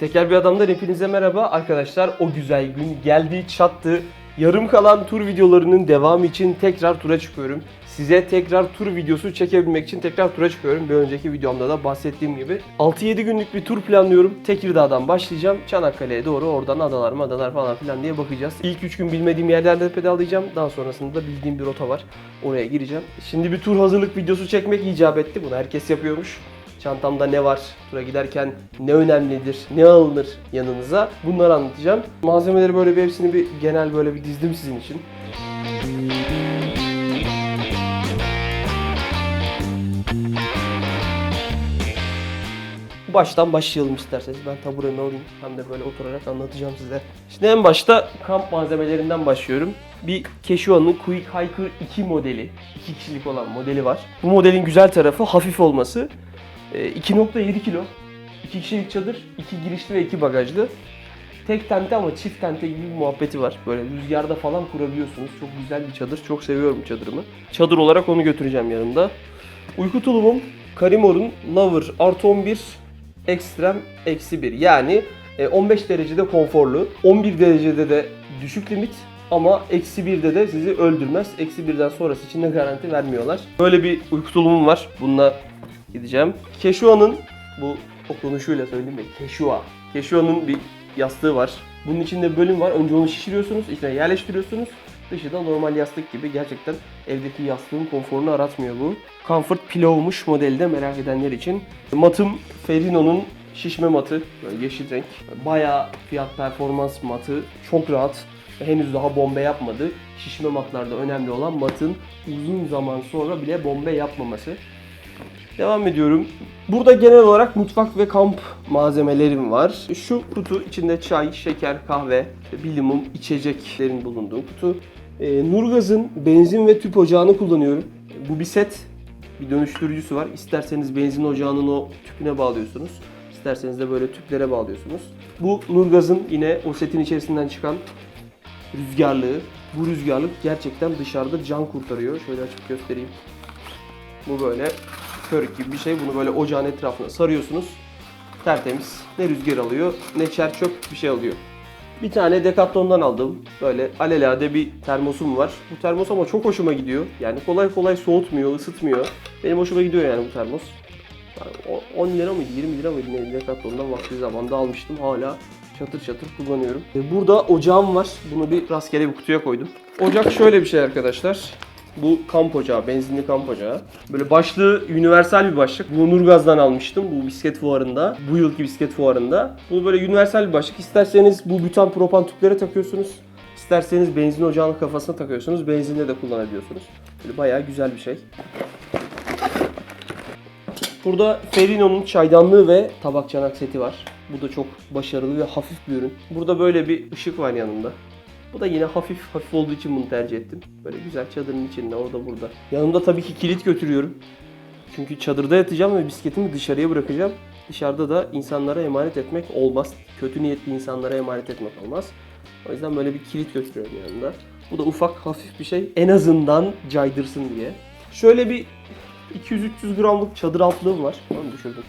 Teker bir adamdan hepinize merhaba arkadaşlar. O güzel gün geldi çattı. Yarım kalan tur videolarının devamı için tekrar tura çıkıyorum. Size tekrar tur videosu çekebilmek için tekrar tura çıkıyorum. Bir önceki videomda da bahsettiğim gibi 6-7 günlük bir tur planlıyorum. Tekirdağ'dan başlayacağım. Çanakkale'ye doğru oradan adalar madalar falan filan diye bakacağız. İlk 3 gün bilmediğim yerlerde pedallayacağım. Daha sonrasında da bildiğim bir rota var. Oraya gireceğim. Şimdi bir tur hazırlık videosu çekmek icap etti. Bunu herkes yapıyormuş. Çantamda ne var? Tura giderken ne önemlidir? Ne alınır yanınıza? Bunları anlatacağım. Malzemeleri böyle bir hepsini bir genel böyle bir dizdim sizin için. Baştan başlayalım isterseniz. Ben taburemi alayım. Hem de böyle oturarak anlatacağım size. Şimdi en başta kamp malzemelerinden başlıyorum. Bir Casio'nun Quick Hiker 2 modeli. 2 kişilik olan modeli var. Bu modelin güzel tarafı hafif olması. Ee, 2.7 kilo. 2 kişilik çadır, 2 girişli ve 2 bagajlı. Tek tente ama çift tente gibi bir muhabbeti var. Böyle rüzgarda falan kurabiliyorsunuz. Çok güzel bir çadır. Çok seviyorum çadırımı. Çadır olarak onu götüreceğim yanımda. Uyku tulumum Karimor'un Lover artı 11 Extrem eksi 1. Yani e, 15 derecede konforlu. 11 derecede de düşük limit. Ama eksi 1'de de sizi öldürmez. Eksi 1'den sonrası için de garanti vermiyorlar. Böyle bir uyku tulumum var. Bununla gideceğim. Keşua'nın bu okunuşuyla söyleyeyim mi? Keşua. Keşua'nın bir yastığı var. Bunun içinde bölüm var. Önce onu şişiriyorsunuz, içine yerleştiriyorsunuz. Dışı da normal yastık gibi. Gerçekten evdeki yastığın konforunu aratmıyor bu. Comfort Pillow'muş modeli de merak edenler için. Matım Ferino'nun şişme matı. Böyle yeşil renk. Bayağı fiyat performans matı. Çok rahat. Henüz daha bombe yapmadı. Şişme matlarda önemli olan matın uzun zaman sonra bile bombe yapmaması. Devam ediyorum. Burada genel olarak mutfak ve kamp malzemelerim var. Şu kutu içinde çay, şeker, kahve, bilimum, içeceklerin bulunduğu kutu. Ee, Nurgaz'ın benzin ve tüp ocağını kullanıyorum. Bu bir set. Bir dönüştürücüsü var. İsterseniz benzin ocağının o tüpüne bağlıyorsunuz. İsterseniz de böyle tüplere bağlıyorsunuz. Bu Nurgaz'ın yine o setin içerisinden çıkan rüzgarlığı. Bu rüzgarlık gerçekten dışarıda can kurtarıyor. Şöyle açıp göstereyim. Bu böyle körük gibi bir şey. Bunu böyle ocağın etrafına sarıyorsunuz. Tertemiz. Ne rüzgar alıyor ne çer çöp bir şey alıyor. Bir tane Decathlon'dan aldım. Böyle alelade bir termosum var. Bu termos ama çok hoşuma gidiyor. Yani kolay kolay soğutmuyor, ısıtmıyor. Benim hoşuma gidiyor yani bu termos. Yani o- 10 lira mıydı, 20 lira mıydı neydi Decathlon'dan vakti zamanda almıştım. Hala çatır çatır kullanıyorum. E, Burada ocağım var. Bunu bir rastgele bir kutuya koydum. Ocak şöyle bir şey arkadaşlar. Bu kamp ocağı, benzinli kamp ocağı. Böyle başlığı universal bir başlık. Bu Nurgaz'dan almıştım bu bisiklet fuarında. Bu yılki bisiklet fuarında. Bu böyle universal bir başlık. İsterseniz bu bütan propan tüplere takıyorsunuz. İsterseniz benzin ocağının kafasına takıyorsunuz. Benzinle de kullanabiliyorsunuz. Böyle bayağı güzel bir şey. Burada Ferino'nun çaydanlığı ve tabak çanak seti var. Bu da çok başarılı ve hafif bir ürün. Burada böyle bir ışık var yanında. Bu da yine hafif hafif olduğu için bunu tercih ettim. Böyle güzel çadırın içinde orada burada. Yanımda tabii ki kilit götürüyorum. Çünkü çadırda yatacağım ve bisikletimi dışarıya bırakacağım. Dışarıda da insanlara emanet etmek olmaz. Kötü niyetli insanlara emanet etmek olmaz. O yüzden böyle bir kilit götürüyorum yanımda. Bu da ufak hafif bir şey. En azından caydırsın diye. Şöyle bir 200-300 gramlık çadır altlığım var. Onu düşürdüm.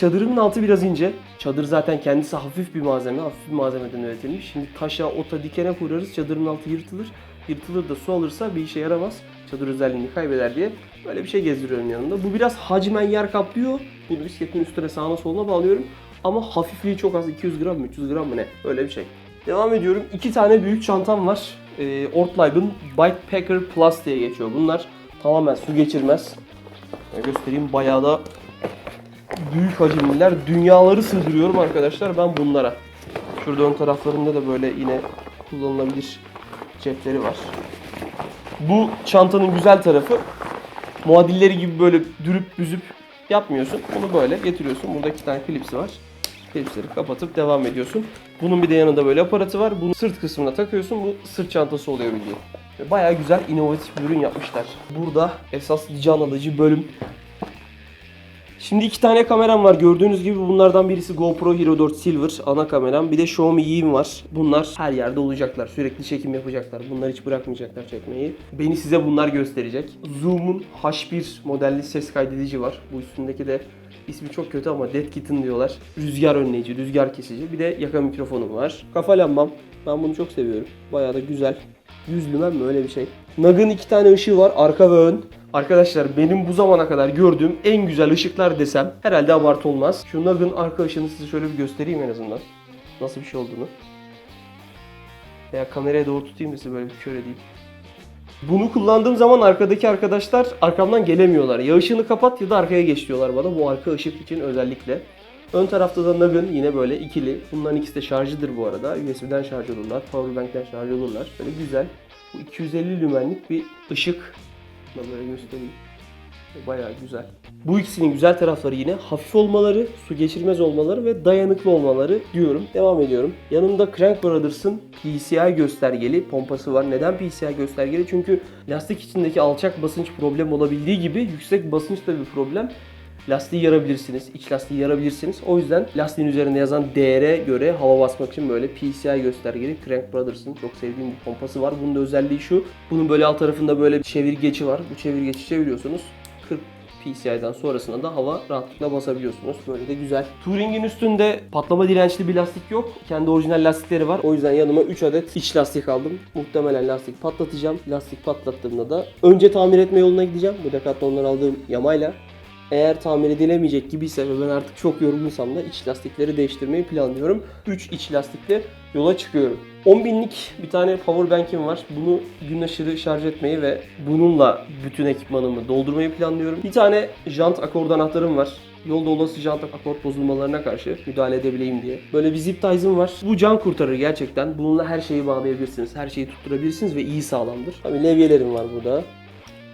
Çadırın altı biraz ince. Çadır zaten kendisi hafif bir malzeme, hafif bir malzemeden üretilmiş. Şimdi taşa, ota, dikene kurarız, çadırın altı yırtılır. Yırtılır da su alırsa bir işe yaramaz. Çadır özelliğini kaybeder diye böyle bir şey gezdiriyorum yanında. Bu biraz hacmen yer kaplıyor. Bunu bisikletin üstüne sağına soluna bağlıyorum. Ama hafifliği çok az. 200 gram mı 300 gram mı ne? Öyle bir şey. Devam ediyorum. İki tane büyük çantam var. Ee, Ortlieb'ın Bikepacker Plus diye geçiyor. Bunlar tamamen su geçirmez. Ben göstereyim bayağı da büyük hacimliler. Dünyaları sığdırıyorum arkadaşlar ben bunlara. Şurada ön taraflarında da böyle yine kullanılabilir cepleri var. Bu çantanın güzel tarafı muadilleri gibi böyle dürüp büzüp yapmıyorsun. Bunu böyle getiriyorsun. Burada iki tane klipsi var. Klipsleri kapatıp devam ediyorsun. Bunun bir de yanında böyle aparatı var. Bunu sırt kısmına takıyorsun. Bu sırt çantası oluyor bildiğin. Ve Bayağı güzel, inovatif bir ürün yapmışlar. Burada esas can alıcı bölüm Şimdi iki tane kameram var. Gördüğünüz gibi bunlardan birisi GoPro Hero 4 Silver ana kameram. Bir de Xiaomi Yi'm var. Bunlar her yerde olacaklar. Sürekli çekim yapacaklar. Bunlar hiç bırakmayacaklar çekmeyi. Beni size bunlar gösterecek. Zoom'un H1 modelli ses kaydedici var. Bu üstündeki de İsmi çok kötü ama Dead Kitten diyorlar. Rüzgar önleyici, rüzgar kesici. Bir de yaka mikrofonum var. Kafa lambam. Ben bunu çok seviyorum. Bayağı da güzel. 100 lümen mi öyle bir şey. Nag'ın iki tane ışığı var. Arka ve ön. Arkadaşlar benim bu zamana kadar gördüğüm en güzel ışıklar desem herhalde abartı olmaz. Şu Nag'ın arka ışığını size şöyle bir göstereyim en azından. Nasıl bir şey olduğunu. Veya kameraya doğru tutayım da size böyle bir kör edeyim. Bunu kullandığım zaman arkadaki arkadaşlar arkamdan gelemiyorlar. Ya ışığını kapat ya da arkaya geç diyorlar bana. Bu arka ışık için özellikle. Ön tarafta da Nag'ın yine böyle ikili. Bunların ikisi de şarjıdır bu arada. USB'den şarj olurlar. Powerbank'ten şarj olurlar. Böyle güzel. Bu 250 lümenlik bir ışık. Böyle göstereyim. Bayağı güzel. Bu ikisinin güzel tarafları yine hafif olmaları, su geçirmez olmaları ve dayanıklı olmaları diyorum. Devam ediyorum. Yanımda Crank Brothers'ın PCI göstergeli pompası var. Neden PCI göstergeli? Çünkü lastik içindeki alçak basınç problem olabildiği gibi yüksek basınç da bir problem. Lastiği yarabilirsiniz, iç lastiği yarabilirsiniz. O yüzden lastiğin üzerinde yazan değere göre hava basmak için böyle PCI göstergeli Crank Brothers'ın çok sevdiğim bir pompası var. Bunun da özelliği şu. Bunun böyle alt tarafında böyle bir çevirgeci var. Bu çevirgeci çeviriyorsunuz. 40 PCI'den sonrasında da hava rahatlıkla basabiliyorsunuz. Böyle de güzel. Touring'in üstünde patlama dirençli bir lastik yok. Kendi orijinal lastikleri var. O yüzden yanıma 3 adet iç lastik aldım. Muhtemelen lastik patlatacağım. Lastik patlattığımda da önce tamir etme yoluna gideceğim. Bu Decathlon'dan aldığım yamayla. Eğer tamir edilemeyecek gibiyse ve ben artık çok yorgunsam da iç lastikleri değiştirmeyi planlıyorum. 3 iç lastikle yola çıkıyorum. 10 binlik bir tane power bank'im var. Bunu gün aşırı şarj etmeyi ve bununla bütün ekipmanımı doldurmayı planlıyorum. Bir tane jant akord anahtarım var. Yolda olası jant akord bozulmalarına karşı müdahale edebileyim diye. Böyle bir zip tie'ım var. Bu can kurtarır gerçekten. Bununla her şeyi bağlayabilirsiniz. Her şeyi tutturabilirsiniz ve iyi sağlamdır. Tabii levyelerim var burada.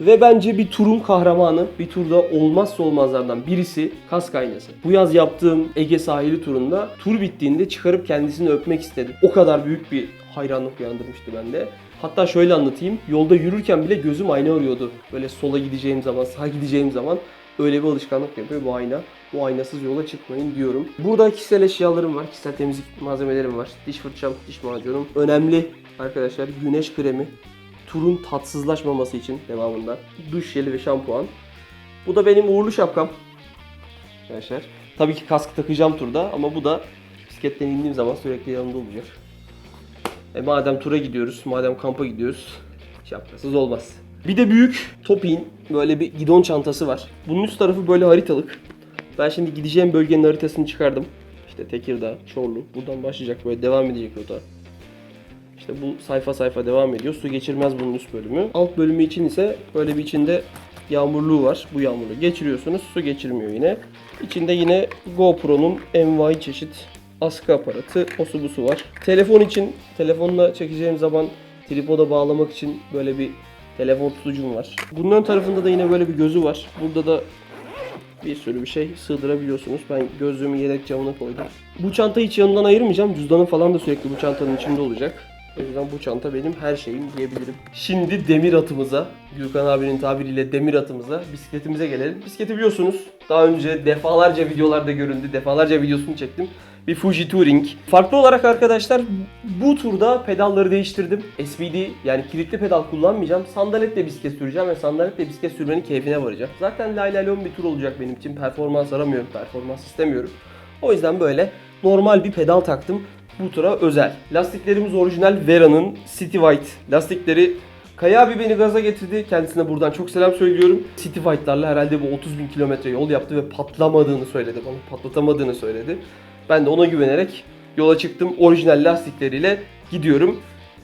Ve bence bir turun kahramanı, bir turda olmazsa olmazlardan birisi kask aynası. Bu yaz yaptığım Ege sahili turunda tur bittiğinde çıkarıp kendisini öpmek istedim. O kadar büyük bir hayranlık uyandırmıştı bende. Hatta şöyle anlatayım. Yolda yürürken bile gözüm ayna arıyordu. Böyle sola gideceğim zaman, sağa gideceğim zaman öyle bir alışkanlık yapıyor bu ayna. Bu aynasız yola çıkmayın diyorum. Burada kişisel eşyalarım var. Kişisel temizlik malzemelerim var. Diş fırçam, diş macunum. Önemli arkadaşlar güneş kremi turun tatsızlaşmaması için devamında duş jeli ve şampuan. Bu da benim uğurlu şapkam. Arkadaşlar. Tabii ki kask takacağım turda ama bu da bisikletten indiğim zaman sürekli yanımda olacak. E madem tura gidiyoruz, madem kampa gidiyoruz şapkasız olmaz. Bir de büyük Topin böyle bir gidon çantası var. Bunun üst tarafı böyle haritalık. Ben şimdi gideceğim bölgenin haritasını çıkardım. İşte Tekirdağ, Çorlu. Buradan başlayacak böyle devam edecek rota. İşte bu sayfa sayfa devam ediyor. Su geçirmez bunun üst bölümü. Alt bölümü için ise böyle bir içinde yağmurluğu var. Bu yağmurluğu geçiriyorsunuz. Su geçirmiyor yine. İçinde yine GoPro'nun envai çeşit askı aparatı, osu busu var. Telefon için, telefonla çekeceğim zaman tripoda bağlamak için böyle bir telefon tutucum var. Bunun ön tarafında da yine böyle bir gözü var. Burada da bir sürü bir şey sığdırabiliyorsunuz. Ben gözlüğümü yedek camına koydum. Bu çantayı hiç yanından ayırmayacağım. Cüzdanım falan da sürekli bu çantanın içinde olacak. O yüzden bu çanta benim her şeyim diyebilirim. Şimdi demir atımıza, Gürkan abinin tabiriyle demir atımıza, bisikletimize gelelim. Bisikleti biliyorsunuz. Daha önce defalarca videolarda göründü. Defalarca videosunu çektim. Bir Fuji Touring. Farklı olarak arkadaşlar bu turda pedalları değiştirdim. SPD yani kilitli pedal kullanmayacağım. Sandaletle bisiklet süreceğim ve sandaletle bisiklet sürmenin keyfine varacağım. Zaten lay lay lon bir tur olacak benim için. Performans aramıyorum, performans istemiyorum. O yüzden böyle normal bir pedal taktım. Bu tura özel. Lastiklerimiz orijinal Vera'nın City White lastikleri. Kaya abi beni gaza getirdi. Kendisine buradan çok selam söylüyorum. City White'larla herhalde bu 30 bin kilometre yol yaptı ve patlamadığını söyledi bana. Patlatamadığını söyledi. Ben de ona güvenerek yola çıktım. Orijinal lastikleriyle gidiyorum.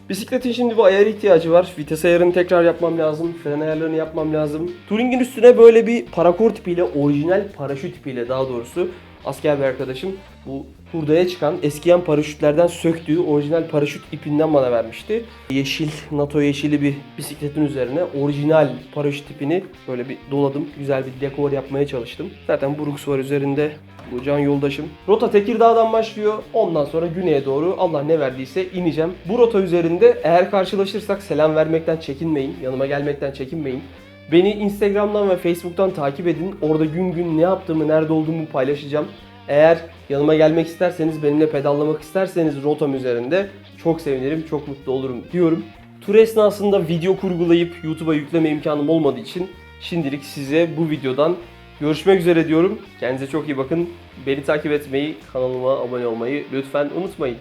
Bisikletin şimdi bir ayar ihtiyacı var. Vites ayarını tekrar yapmam lazım. Fren ayarlarını yapmam lazım. Touring'in üstüne böyle bir parakor tipiyle, orijinal paraşüt tipiyle daha doğrusu asker bir arkadaşım bu hurdaya çıkan eskiyen paraşütlerden söktüğü orijinal paraşüt ipinden bana vermişti. Yeşil, NATO yeşili bir bisikletin üzerine orijinal paraşüt ipini böyle bir doladım. Güzel bir dekor yapmaya çalıştım. Zaten Brooks var üzerinde. Bu can yoldaşım. Rota Tekirdağ'dan başlıyor. Ondan sonra güneye doğru Allah ne verdiyse ineceğim. Bu rota üzerinde eğer karşılaşırsak selam vermekten çekinmeyin. Yanıma gelmekten çekinmeyin. Beni Instagram'dan ve Facebook'tan takip edin. Orada gün gün ne yaptığımı, nerede olduğumu paylaşacağım. Eğer yanıma gelmek isterseniz, benimle pedallamak isterseniz rotam üzerinde çok sevinirim, çok mutlu olurum diyorum. Tur esnasında video kurgulayıp YouTube'a yükleme imkanım olmadığı için şimdilik size bu videodan Görüşmek üzere diyorum. Kendinize çok iyi bakın. Beni takip etmeyi, kanalıma abone olmayı lütfen unutmayın.